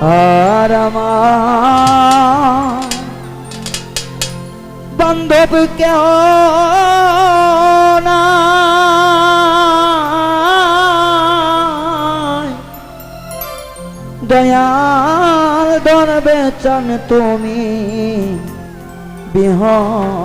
আর আমার বান্ধব নাই। দয়াল দর বেচন তুমি বিহনে।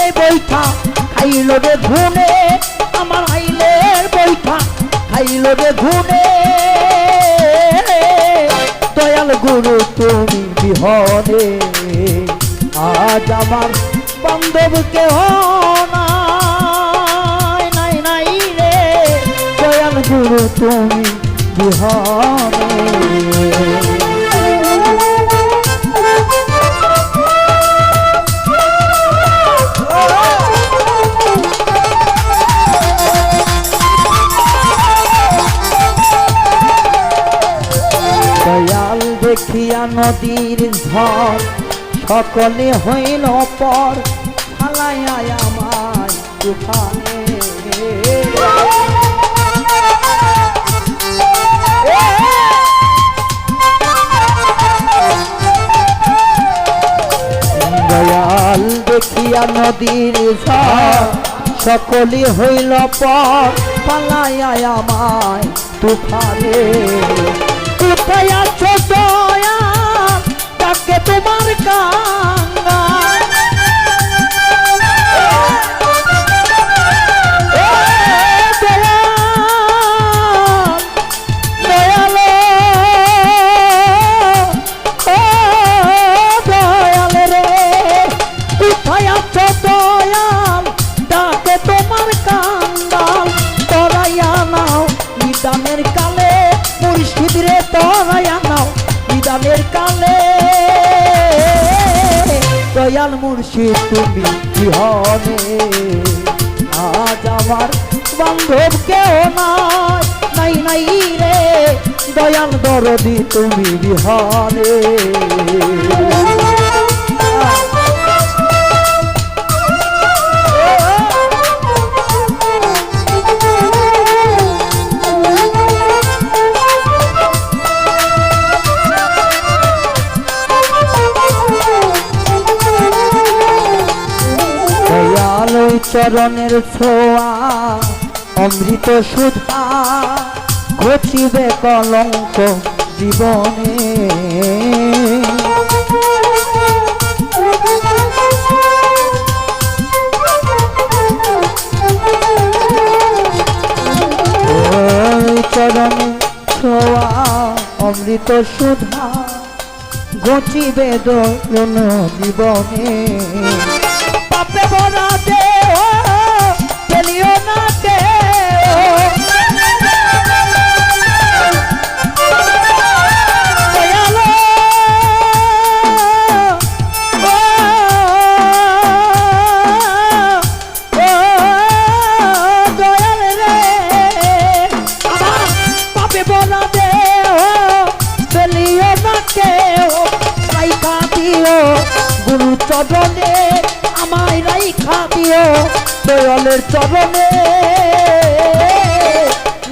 আইলে বৈঠা, খাইল রে ধুনে আমার আইলের বৈঠা, খাইল রে ধুনে দয়াল গুরু, তুমি বিহনে, আজ আমার বান্ধব কেহ নাই নাই রে। দয়াল গুরু, তুমি বিহনে। নদীর ঝড়। সকলে হইল পর দয়াল দেখিয়া নদীর ঝড়, সকলে হইল পর পালাইয়া আমায় তুফানে। কোথায় আছো তোমার কাঙ্গা কালে। দয়াল মুর্শিদ, তুমি কি হবে? আজ আমার বান্ধব কেউ নাই নাই নাই রে। দয়াল দরদি, তুমি বিহনে চরণের ছোঁয়া, অমৃত সুধা ঘটিবে কলঙ্ক জীবনে। চরণে ছোঁয়া, অমৃত সুধা ঘটিবে দোলন জীবনে। পাপে দিও, গুরু চরণে আমায় রাইখা দিও, দয়ালের চরণে।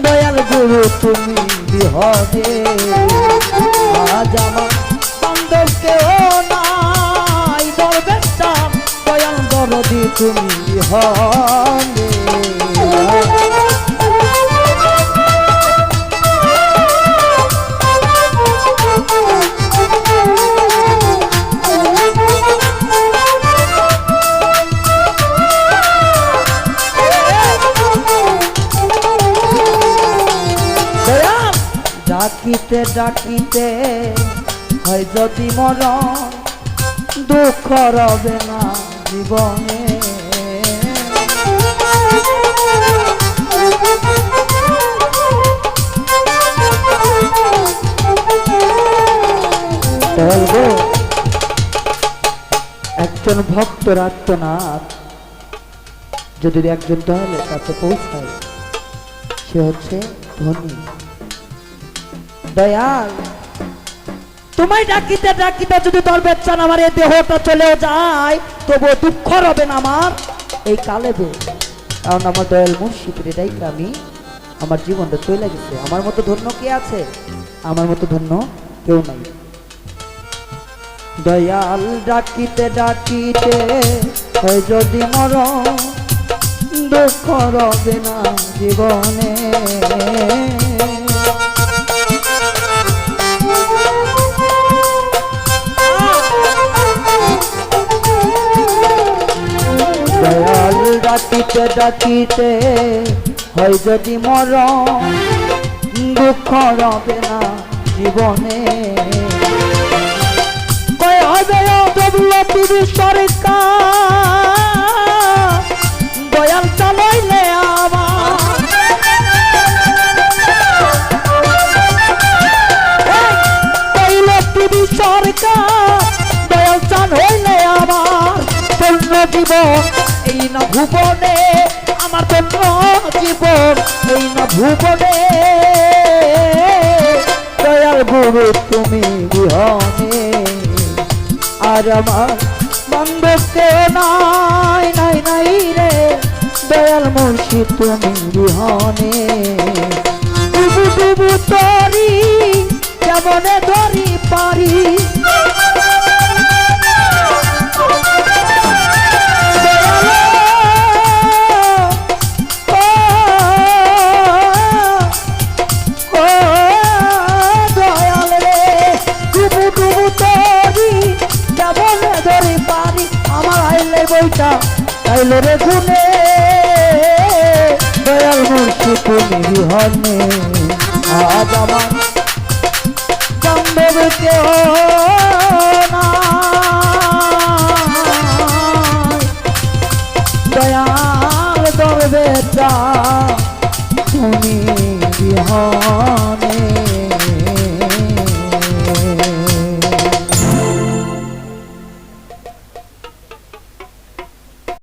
দয়াল গুরু, তুমি বিহনে। আজ আমার বান্ধব কেউ নাই, দরবেশটা দয়াল দরদি, তুমি বিহনে। ডাকিতে ডাকিতে, হয় যদি মরণ দুঃখ রবে না জীবনে। একজন ভক্ত রাত্রনাথ যদি একজন তাহলে কাছে পৌঁছায়, সে হচ্ছে ধনী। দয়াল। তোমায় ডাকিতে ডাকিতে যদি তোর বেচান আমার এই দেহটা চলেও যায়, তবুও দুঃখ হবে না আমার। এই কালেবে, কারণ আমার দয়াল মুর্শিদের এটাই আমি আমার জীবনটা চলে গেছে। আমার মতো ধন্য কে আছে? আমার মতো ধন্য কেউ নাই। দয়াল ডাকিতে ডাকিতে হয় যদি মর দুঃখ রবে না জীবনে। ডাকিতে ডাকিতে হয় যদি মর দুঃখ রবে না জীবনে। দয়াল না ভুবনে, আমার পূর্ণ জীবন এই না ভুবনে। দয়াল গুরু, তুমি বিহনে, আর আমার বান্ধব কেউ নাই নাই নাই রে। দয়াল মুর্শিদ তুমি বিহনে। ডুবু ডুবু তরি কেমনে ধরি পারি। তুমি বিহনে